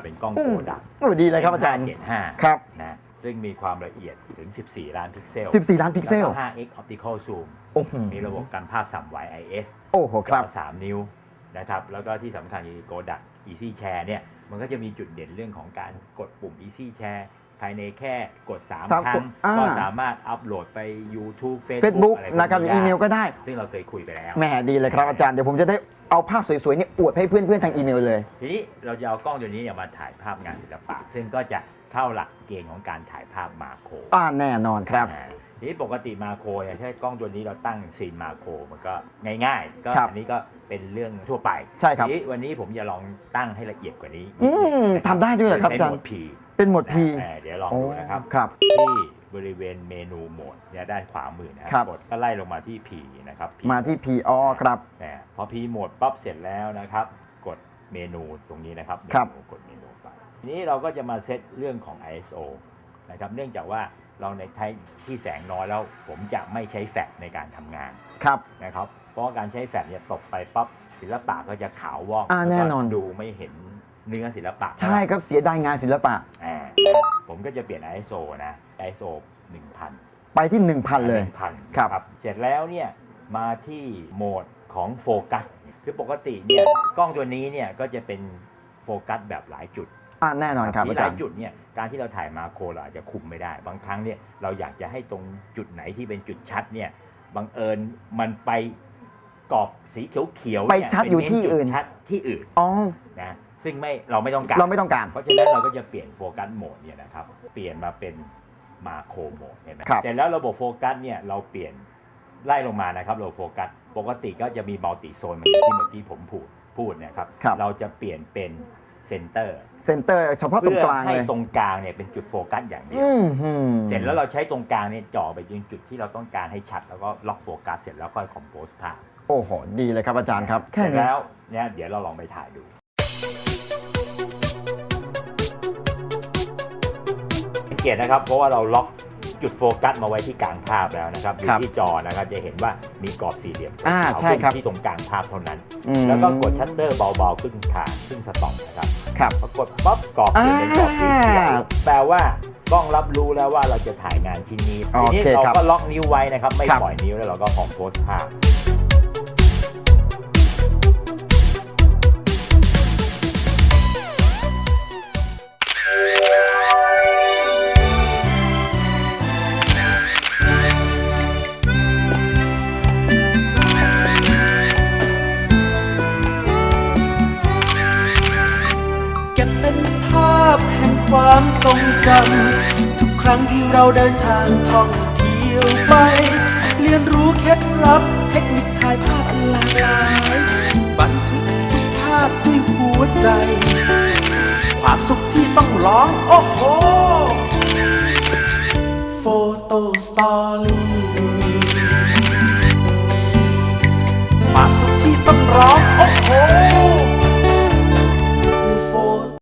ครับเป็นกล้องอืโกมดักโอ้ดีเลยครับอาจารย์75ครับนะซึ่งมีความละเอียดถึง 14 ล้านพิกเซล 14 ล้านพิกเซลแล้วก็ 5x optical zoom โอ้โหมีระบบการภาพสัมไว IS โอ้โหครับจอ3นิ้วนะครับแล้วก็ที่สำคัญคือโกดัก Easy Share เนี่ยมันก็จะมีจุดเด่นเรื่องของการกดปุ่ม Easy Share ภายในแค่กดสาม3ครั้กงดอ่า ก็สามารถอัปโหลดไป YouTube Facebook Facebook อะไรพวกนะครับนี้อีเมลก็ได้ ซึ่งเราเคยคุยไปแล้ว แหมดีเลยครับอาจารย์เดี๋ยวผมจะได้เอาภาพสวยๆเนี่ยอวดให้เพื่อนๆทางอีเมลเลย ทีนี้เราจะเอากล้องตัวนี้เนี่ยมาถ่ายภาพงานศิลปะ ซึ่งก็จะเข้าหลักเกณฑ์ของการถ่ายภาพมาโครอ่าแน่นอนครับ อ่าทีนี้ปกติมาโครเนี่ยใช้กล้องตัวนี้เราตั้งซีนมาโครมันก็ง่ายๆ ก็ครับอันนี้ก็เป็นเรื่องทั่วไปใช่ครับ ทีนี้วันนี้ผมจะลองตั้งให้ละเอียดกว่านี้อืมนินึงนะทำได้ด้วยเหรอครับใช้อาจารโหมย์ด P เป็นโหมด P เออเดี๋ยวลองโอ้ดูนะครับ ครับ ที่บริเวณเมนูโหมดเนี่ยด้านขวามือนะคครัรับ กดก็ไล่ลงมาที่ P นะครับ P มาที่ P อ๋อครับอ่าพอ P โหมดปั๊บเสร็จแล้วนะครับ กดเมนูตรงนี้นะครับเมครับนูกดเมนูไปทีนี้เราก็จะมาเซตเรื่องของ ISO นะครับเนื่องจากว่าเราในใช้ที่แสงน้อยแล้ว ผมจะไม่ใช้แฟลชในการทำงานครับ นะครับ เพราะว่าการใช้แฟลชเนี่ยตกไปปั๊บศิลปะก็จะขาววอกอ่าล้วก็แน่นอนดูไม่เห็น เนื้อศิลปะใช่ครับเสียดายงานศิลปะ อ่าผมก็จะเปลี่ยน ISO นะ ISO 1000ไปที่ 1,000 เลย 1,000ครับ เสร็จแล้วเนี่ยมาที่โหมดของโฟกัสคือปกติเนี่ยกล้องตัวนี้เนี่ยก็จะเป็นโฟกัสแบบหลายจุด อ่าแน่นอนครับที่อาหจาลารยย์ จุดเนี่ยการที่เราถ่ายมาโครเราอาจจะคุมไม่ได้ บางครั้งเนี่ยเราอยากจะให้ตรงจุดไหนที่เป็นจุดชัดเนี่ยบังเอิญมันไปกรอบสีเขียวๆไปเนี่ยชัดอยู่ที่อื่นเป็เจุชัดที่อื่นอ๋อ นะ ซึ่งไม่เราไม่ต้องการ เราไม่ต้องการ เพราะฉะนั้นเราก็จะเปลี่ยนโฟกัสโหมดเนี่ยนะครับ เปลี่ยนมาเป็นมาโครโหมดเห็นไหมครับเสร็จแล้วระบบโฟกัสเนี่ยเราเปลี่ยนไล่ลงมานะครับระบบโฟกัสปกติก็จะมีมัลติโซนเหมือนที่เมื่อกี้ผมพูดพูดนะครับ ครับ เราจะเปลี่ยนเป็นเซนเตอร์เซนเตอร์เฉพาะตรงเพื่อกลางให้เลยตรงกลางเนี่ยเป็นจุดโฟกัสอย่างเดียว อืมหืมเสร็จแล้วเราใช้ตรงกลางเนี่ยจ่อไปยังจุดที่เราต้องการให้ชัด แล้วก็ล็อกโฟกัสเสร็จแล้วค่อยคอมโพสภาพโอ้โห ดีเลยครับอาจารย์ครับ แค่เสร็จนี้ แล้วเนี่ยเดี๋ยวเราลองไปถ่ายดู เกตนะครับ เพราะว่าเราล็อกจุดโฟกัสมาไว้ที่กลางภาพแล้วนะครับอยู่ครับที่จอนะครับจะเห็นว่ามีกรอบสี่เหลี่ยมอ่าขาวใช่ครับขึ้นที่ตรงกลางภาพเท่านั้นอืมแล้วก็กดชัตเตอร์เบาๆขึ้นทางขึ้นสต็อปนะครับครับพอกดป๊อปกรอบเปลี่ยนเป็นกรอบสีเขียวอ่าแปลว่ากล้องรับรู้แล้วว่าเราจะถ่ายงานชิ้นนี้โอทีเคนี้เราครับก็ล็อกนิ้วไว้นะครับ ไม่ครับปล่อยนิ้วแล้วเราก็คอมโพสภาพ ก็บเป็นภาพแห่งความทรงจำทุกครั้งที่เราเดินทางท่องเที่ยวไป เรียนรู้เคล็ดลับเทคนิคถ่ายภาพหลากหลายบันทึกทุกภาพด้วยหัวใจ ความสุขที่ต้องร้อง โอ้โหโฟโต้สตอรี่